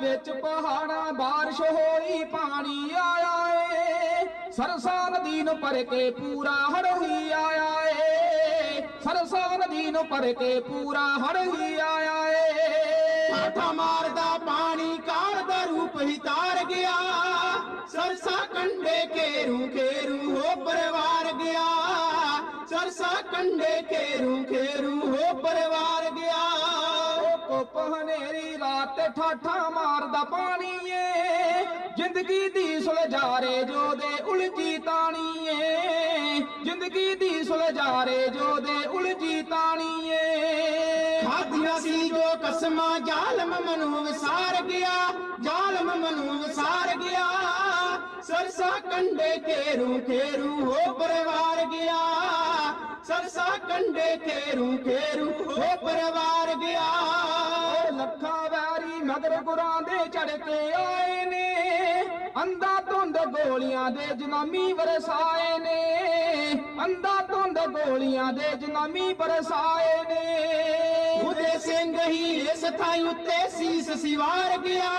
ਵਿੱਚ ਪਹਾੜਾਂ ਬਾਰਿਸ਼ ਹੋਈ, ਪਾਣੀ ਆਇਆ ਏ। ਸਰਸਾ ਨਦੀ ਨੂੰ ਭਰ ਕੇ ਪੂਰਾ ਹੜ ਹੀ ਆਇਆ ਏ। ਸਰਸਾ ਨਦੀ ਨੂੰ ਭਰ ਕੇ ਪੂਰਾ ਹੜ ਹੀ ਆਇਆ ਏ। ਠਾਠਾ ਮਾਰਦਾ ਪਾਣੀ ਕਾਲ ਦਾ ਰੂਪ ਹੀ ਤਾਰ ਗਿਆ। ਸਰਸਾ ਕੰਡੇ ਘੇਰੂ ਘੇਰੂ ਹੋ ਪਰਿਵਾਰ ਗਿਆ। ਸਰਸਾ ਕੰਡੇ ਘੇਰੂ ਘੇਰੂ ਹੋ ਪਰਿਵਾਰ ਗਿਆ। ਕੁੱਪ ਹਨੇਰੀ ਰਾਤ ਠਾਠਾ ਮਾਰਦਾ ਪਾਣੀ ਏ ਜ਼ਿੰਦਗੀ ਦੀ ਸੁਲਝਾਰੇ ਜੋ ਦੇ ਉਲਝੀ ਤਾਣੀ ਏ ਜ਼ਿੰਦਗੀ ਦੀ ਸੁਲਝਾਰੇ ਜੋ ਦੇ ਉਲਝੀ ਤਾਣੀ ਏ ਖਾਦੀਆਂ ਸੀ ਜੋ ਕਸਮਾਂ, ਜ਼ਾਲਮ ਮਨੂੰ ਵਿਸਾਰ ਗਿਆ। ਜ਼ਾਲਮ ਮਨੂੰ ਵਿਸਾਰ ਗਿਆ। ਸਰਸਾ ਕੰਡੇ ਘੇਰੂ ਘੇਰੂ ਹੋ ਪਰਿਵਾਰ ਗਿਆ। ਸਰਸਾ ਕੰਡੇ ਘੇਰੂ ਘੇਰੂ ਹੋ ਪਰਿਵਾਰ ਗਿਆ। ਲੱਖਾਂ ਵੈਰੀ ਮਗਰ ਗੁਰਾਂ ਦੇ ਚੜ ਕੇ ਆਏ ਨੇ। ਅੰਦਾ ਧੁੰਦ ਗੋਲੀਆਂ ਦੇ ਜਨਾਮੀ ਵਰਸਾਏ ਨੇ। ਅੰਦਾ ਧੁੰਦ ਗੋਲੀਆਂ ਦੇ ਜਨਾਮੀ ਵਰਸਾਏ ਨੇ। ਉਹਦੇ ਸਿੰਘ ਹੀ ਇਸ ਥਾਂ ਉੱਤੇ ਸੀਸ ਸਿਵਾਰ ਗਿਆ।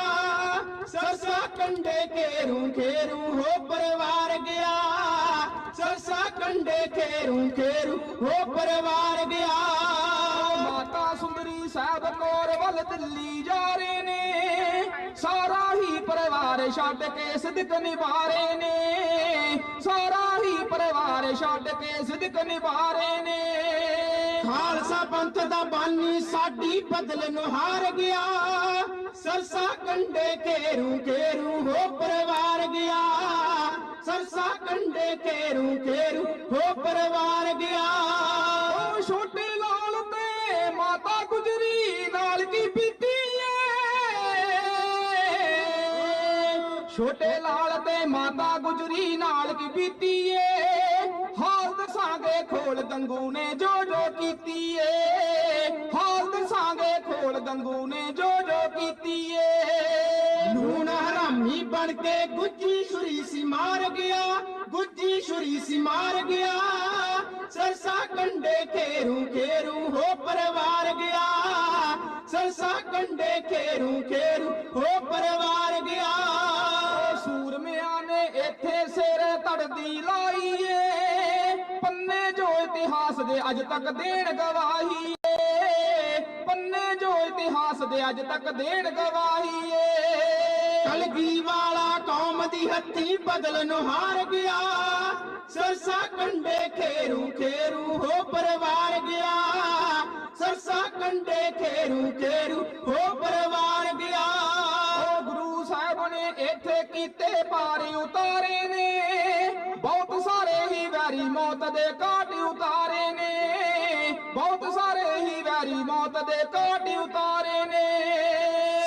ਸਰਸਾ ਕੰਡੇ ਘੇਰੂ ਘੇਰੂ ਹੋ ਪਰਿਵਾਰ ਗਿਆ। ਸਰਸਾ ਕੰਡੇ ਘੇਰੂ ਘੇਰੂ ਹੋ ਪਰਿਵਾਰ ਗਿਆ। ਕੌਰ ਵੱਲ ਦਿੱਲੀ ਜਾ ਰਹੇ ਨੇ। ਸਾਰਾ ਹੀ ਪਰਿਵਾਰ ਛੱਡ ਕੇ ਸਿਦਕ ਨਿਭਾਰੇ ਨੇ। ਸਾਰਾ ਹੀ ਪਰਿਵਾਰ ਛੱਡ ਕੇ ਸਿਦਕ ਨਿਭਾਰੇ ਨੇ। ਖਾਲਸਾ ਪੰਥ ਦਾ ਬਾਨੀ ਸਾਡੀ ਬਦਲ ਨੂੰ ਹਾਰ ਗਿਆ। ਸਰਸਾ ਕੰਡੇ ਘੇਰੂ ਘੇਰੂ ਹੋ ਪਰਿਵਾਰ ਗਿਆ। ਸਰਸਾ ਕੰਡੇ ਘੇਰੂ ਘੇਰੂ ਹੋ ਪਰਿਵਾਰ ਗਿਆ। ਛੋਟੇ ਲਾਲ ਤੇ ਮਾਤਾ ਗੁਜਰੀ ਨਾਲ ਕੀ ਬੀਤੀ ਏ। ਛੋਟੇ ਲਾਲ ਤੇ ਮਾਤਾ ਗੁਜਰੀ ਨਾਲ ਕੀ ਬੀਤੀ ਏ। ਹਾਲ ਦਸਾਂਗੇ ਖੋਲ ਗੰਗੂ ਨੇ ਜੋ ਜੋ ਕੀਤੀ ਏ। ਹਾਲ ਦਸਾਂਗੇ ਖੋਲ ਗੰਗੂ ਨੇ ਜੋ ਜੋ ਕੀਤੀ ਏ। ਨੂਨ ਹਰਾਮੀ ਬਣ ਕੇ ਗੁੱਜੀ ਛੁਰੀ ਸੀ ਮਾਰ ਗਿਆ। ਗੁੱਜੀ ਛੁਰੀ ਸੀ ਮਾਰ ਗਿਆ। ਸਰਸਾ ਕੰਡੇ ਖੇਰੂ ਖੇਰੂ ਹੋ ਪਰਿਵਾਰ ਗਿਆ ਕੰਡੇ ਘੇਰੂ ਘੇਰੂ ਹੋ ਪਰਿਵਾਰ ਗਿਆ। ਸੂਰਮਿਆਂ ਨੇ ਇੱਥੇ ਸਿਰ ਧੜਦੀ ਲਾਈ ਏ ਪੰਨੇ ਜੋ ਇਤਿਹਾਸ ਦੇ ਅੱਜ ਤੱਕ ਦੇਣ ਗਵਾਹੀ ਪੰਨੇ ਜੋ ਇਤਿਹਾਸ ਦੇ ਅੱਜ ਤੱਕ ਦੇਣ ਗਵਾਹੀ ਏ ਕਲਗੀ ਵਾਲਾ ਕੌਮ ਦੀ ਹੱਥੀ ਬਦਲ ਨੂੰ ਹਾਰ ਗਿਆ। ਸਰਸਾ ਕੰਡੇ ਖੇਰੂ ਖੇਰੂ, ਹੋ ਪਰਿਵਾਰ ਗਿਆ। ਸਰਸਾ ਕੰਡੇ ਘੇਰੂ ਘੇਰੂ ਹੋ ਪਰਿਵਾਰ ਗਿਆ। ਗੁਰੂ ਸਾਹਿਬ ਨੇ ਇੱਥੇ ਕੀਤੇ ਪਾਰੀ ਉਤਾਰੇ ਨੇ। ਬਹੁਤ ਸਾਰੇ ਹੀ ਵੈਰੀ ਮੌਤ ਦੇ ਕਾਟ ਉਤਾਰੇ ਨੇ। ਬਹੁਤ ਸਾਰੇ ਹੀ ਵੈਰੀ ਮੌਤ ਦੇ ਕਾਟ ਉਤਾਰੇ ਨੇ।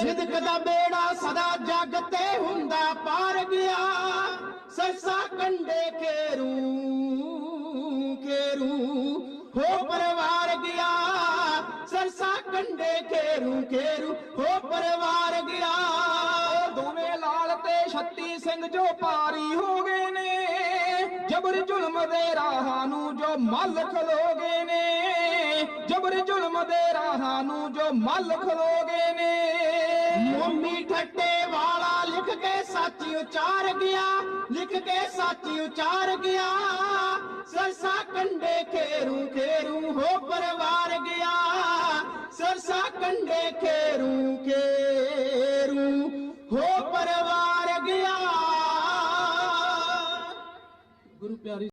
ਸਿਦਕ ਦਾ ਬੇੜਾ ਸਦਾ ਜਗ ਤੇ ਹੁੰਦਾ ਪਾਰ ਗਿਆ। ਸਰਸਾ ਕੰਡੇ ਘੇਰੂ ਘੇਰੂ, ਹੋ ਪਰਿਵਾਰ ਗਿਆ। ਦੋਵੇਂ ਲਾਲ ਤੇ ਛੱਤੀ ਸਿੰਘ ਜੋ ਪਾਰੀ ਹੋ ਗਏ ਨੇ। ਜਬਰ ਜ਼ੁਲਮ ਦੇ ਰਾਹਾਂ ਨੂੰ ਜੋ ਮੱਲ ਖਲੋਗੇ ਨੇ। ਜਬਰ ਜ਼ੁਲਮ ਦੇ ਰਾਹਾਂ ਨੂੰ ਜੋ ਮੱਲ ਖਲੋਗੇ ਨੇ। ਮੋਮੀ ਠੱਟੇ ਵਾਲਾ ਲਿਖ ਕੇ ਸੱਚ ਉਚਾਰ ਗਿਆ। ਲਿਖ ਕੇ ਸੱਚ ਉਚਾਰ ਗਿਆ। ਸਰਸਾ ਕੰਡੇ ਖੇਰੂ ਖੇਰੂ ਸਰਸਾ ਕੰਡੇ ਘੇਰੂ ਘੇਰੂ ਹੋ ਪਰਿਵਾਰ ਗਿਆ। ਗੁਰੂ ਪਿਆਰੀ